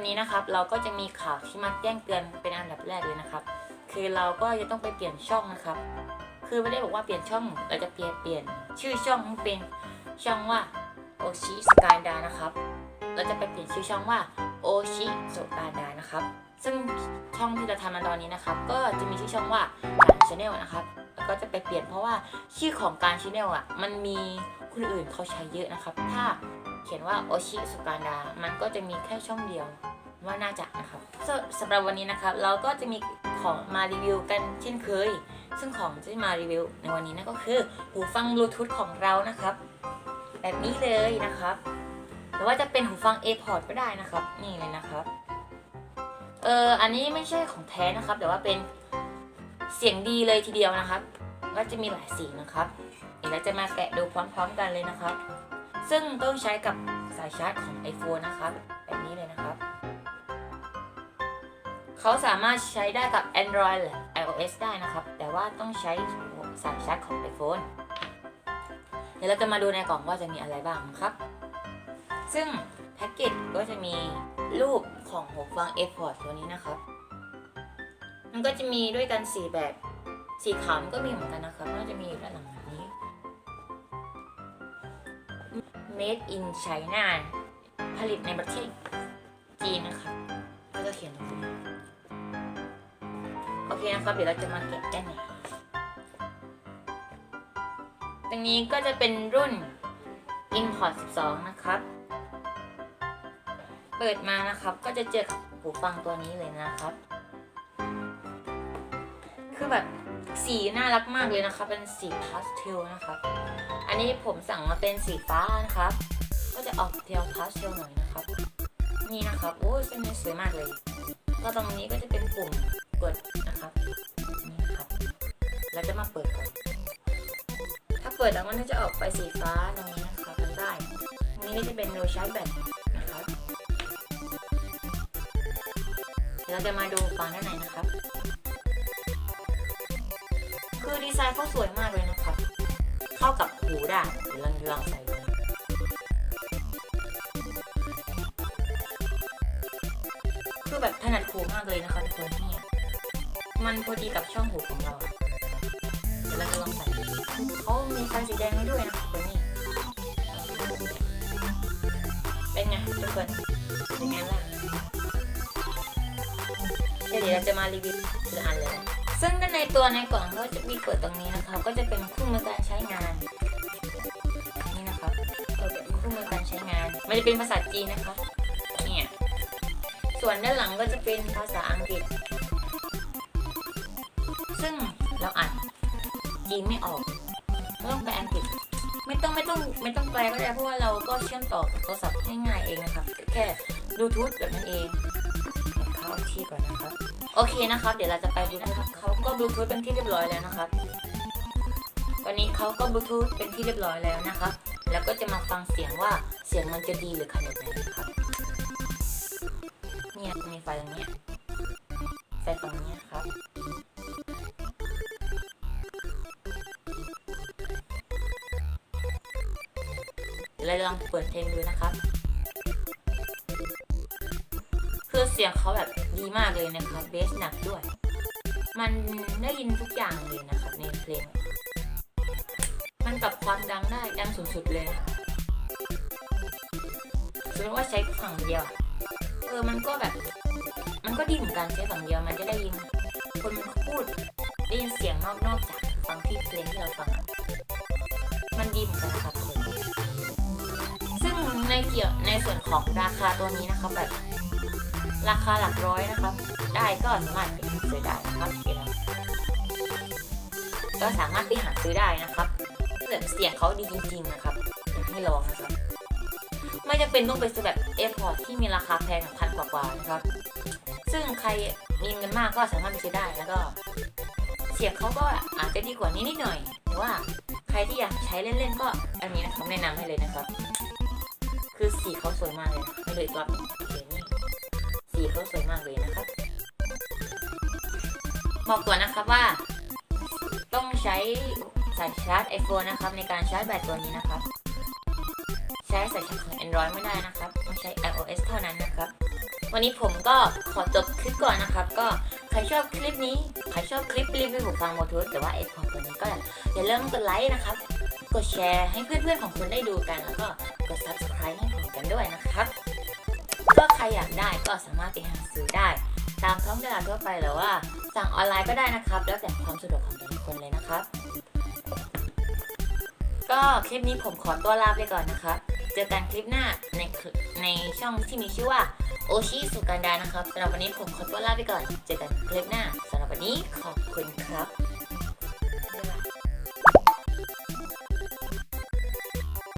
วันนี้นะครับเราก็จะมีข่าวที่มาแจ้งเตือนเป็นอันดับแรกเลยนะครับ คือเราก็จะต้องไปเปลี่ยนช่องนะครับ คือไม่ได้บอกว่าเปลี่ยนช่องเราจะเปลี่ยนเปลี่ยน ชื่อช่องเป็นช่องว่าโอชิสกายดานะครับ เราจะไปเปลี่ยนชื่อช่องว่าโอชิสกายดานะครับ ซึ่งช่องที่เราทำมาตอนนี้นะครับ ก็จะมีชื่อช่องว่าการชาแนลนะครับก็จะไปเปลี่ยนเพราะว่าชื่อของการชาแนลอะมันมีคนอื่นเขาใช้เยอะนะครับ ถ้า ขียนว่าโอชิสุการดา มันก็จะมีแค่ช่องเดียวว่าน่าจะนะครับสำหรับวันนี้นะครับ เราก็จะมีของมารีวิวกันเช่นเคย ซึ่งของที่มารีวิวในวันนี้นั่นก็คือหูฟังบลูทูธของเรานะครับ แบบนี้เลยนะครับหรือว่าจะเป็นหูฟัง AirPods ก็ได้นะครับ นี่เลยนะครับ เอออันนี้ไม่ใช่ของแท้นะครับ แต่ว่าเป็นเสียงดีเลยทีเดียวนะครับ ก็จะมีหลายสีนะครับเดี๋ยวเราจะมาแกะดูพร้อมๆกันเลยนะครับ ซึ่งต้องใช้กับสายชาร์จของ iPhone นะครับแบบนี้เลยนะครับ เขาสามารถใช้ได้กับ Android และ iOS ได้นะครับ แต่ว่าต้องใช้สายชาร์จของ iPhone เดี๋ยวเราจะมาดูในกล่องว่าจะมีอะไรบ้างนะครับ ซึ่งแพ็กเกจก็จะมีรูปของหูฟัง AirPods ตัวนี้นะครับ มันก็จะมีด้วยกันสีแบบ สีขาวก็มีเหมือนกันนะครับนก็จะมีอยู่ด้านหลัง Made in China ผลิตในประเทศจีนนะครับก็จะเขียนตรงนี้โอเคนะครับเดี๋ยวเราจะมาแกะกันนตรงนี้ก็จะเป็นรุ่น Import 12 นะครับ เปิดมานะครับก็จะเจอหูฟังตัวนี้เลยนะครับ คือแบบ สีน่ารักมากเลยนะครับเป็นสีพาสเทลนะครับอันนี้ผมสั่งมาเป็นสีฟ้านะครับ ก็จะออกเทลพาสเทลหน่อยนะครับ นี่นะครับ โอ้ยเส้นนี้สวยมากเลย ก็ตรงนี้ก็จะเป็นปุ่มกดนะครับ นี่นะครับ เราจะมาเปิดก่อนถ้าเปิดแล้วมันจะออกไปสีฟ้าตรงนี้นะครับทางใต้ตรงนี้ก็จะเป็นโดยใช้แบตนะครับเดี๋ยวเราจะมาดูฟังด้านในนะครับ คือดีไซน์เขาสวยมากเลยนะครับ เข้ากับหูด้เดี๋ยวลองลองใส่ดูนะคือแบบถนัดหูมากเลยนะคะทุกคนเนี่ยมันพอดีกับช่องหูของเราเดี๋ยวเราจะลองใส่เขามีไฟสีแดงให้ด้วยนะครับตัวนี้เป็นไงทุกคนเป็นไงล่ะเดี๋ยวเราจะมารีวิวทีละอันเลย ซึ่งด้านในตัวในกล่องก็จะมีเปิดตรงนี้นะครับ ก็จะเป็นคู่มือการใช้งาน นี่นะครับเปิดเป็นคู่มือการใช้งาน มันจะเป็นภาษาจีนนะครับเนี่ยส่วนด้านหลังก็จะเป็นภาษาอังกฤษ ซึ่งเราอ่านจีนไม่ออกก็ต้องไปอังกฤษไม่ต้องไม่ต้องไม่ต้องแปลก็ได้เพราะว่าเราก็เชื่อมต่อกับโทรศัพท์ง่ายๆเองนะครับ แค่บลูทูธแบบนั้นเองเข้าที่ก่อนนะครับ โอเคนะครับ เดี๋ยวเราจะไปดูนะครับเขาก็บลูทูธเป็นที่เรียบร้อยแล้วนะครับตอนนี้เขาก็บลูทูธเป็นที่เรียบร้อยแล้วนะครับ แล้วก็จะมาฟังเสียงว่าเสียงมันจะดีหรือขนาดไหนนะครับ เนี่ยมีไฟตรงนี้ไฟตรงนี้ครับเดี๋ยวเราลองเปิดเพลงดูนะครับ คือเสียงเขาแบบ ดีมากเลยนะครับเบสหนักด้วย มันได้ยินทุกอย่างเลยนะครับในเพลง มันปรับความดังได้ดังสุดๆเลยนะสมมติว่าใช้ฝั่งเดียว เออมันก็แบบ มันก็ดีเหมือนกันใช้ฝั่งเดียวมันจะได้ยินคนพูดได้ยินเสียงนอกนอกจากฟังที่เพลงที่เราฟัง มันดีเหมือนกันครับผมซึ่งในเกี่ยวในส่วนของราคาตัวนี้นะครับแบบ ราคาหลักร้อยนะครับ ได้ก็สามารถไปหาซื้อได้นะครับเดี๋ยวก็สามารถไปหาซื้อได้นะครับเสียงเขาดีจริงๆนะครับอยากให้ลองนะครับ ไม่จำเป็นต้องไปซื้อแบบเอฟพอร์ตที่มีราคาแพงพันกว่าๆนะครับ ซึ่งใครมีเงินมากก็สามารถไปซื้อได้แล้วก็ เสียงเขาก็อาจจะดีกว่านี้นิดหน่อยแต่ว่าใครที่อยากใช้เล่นๆก็อันนี้นะครับแนะนำให้เลยนะครับ คือสีเขาสวยมากเลยไม่เลยก็โอเคนี่ สีเขาสวยมากเลยนะครับ บอกก่อนนะครับว่า ต้องใช้สายชาร์จ iPhone นะครับ ในการชาร์จแบตตัวนี้นะครับ ใช้สายชาร์จของ Android ไม่ได้นะครับ ต้องใช้ iOS เท่านั้นนะครับ วันนี้ผมก็ขอจบคลิปก่อนนะครับ ก็ใครชอบคลิปนี้ ใครชอบคลิปรีวิวฟังบลูทูธแต่ว่าไอพอตัวนี้ก็อย่าลืมกดไลค์นะครับ กดแชร์ให้เพื่อนๆของคุณได้ดูกัน แล้วก็กด subscribe ให้ผมกันด้วยนะครับ ก็ใครอยากได้ก็สามารถไปหาซื้อได้ ตามท้องตลาดทั่วไปหรือว่า สั่งออนไลน์ก็ได้นะครับ แล้วแต่ความสะดวกของแต่ละคนเลยนะครับ ก็คลิปนี้ผมขอตัวลาไปก่อนนะครับ เจอกันคลิปหน้าในในช่องที่มีชื่อว่าโอชิสุกันดานะครับสำหรับวันนี้ผมขอตัวลาไปก่อน เจอกันคลิปหน้าสำหรับวันนี้ขอบคุณครับ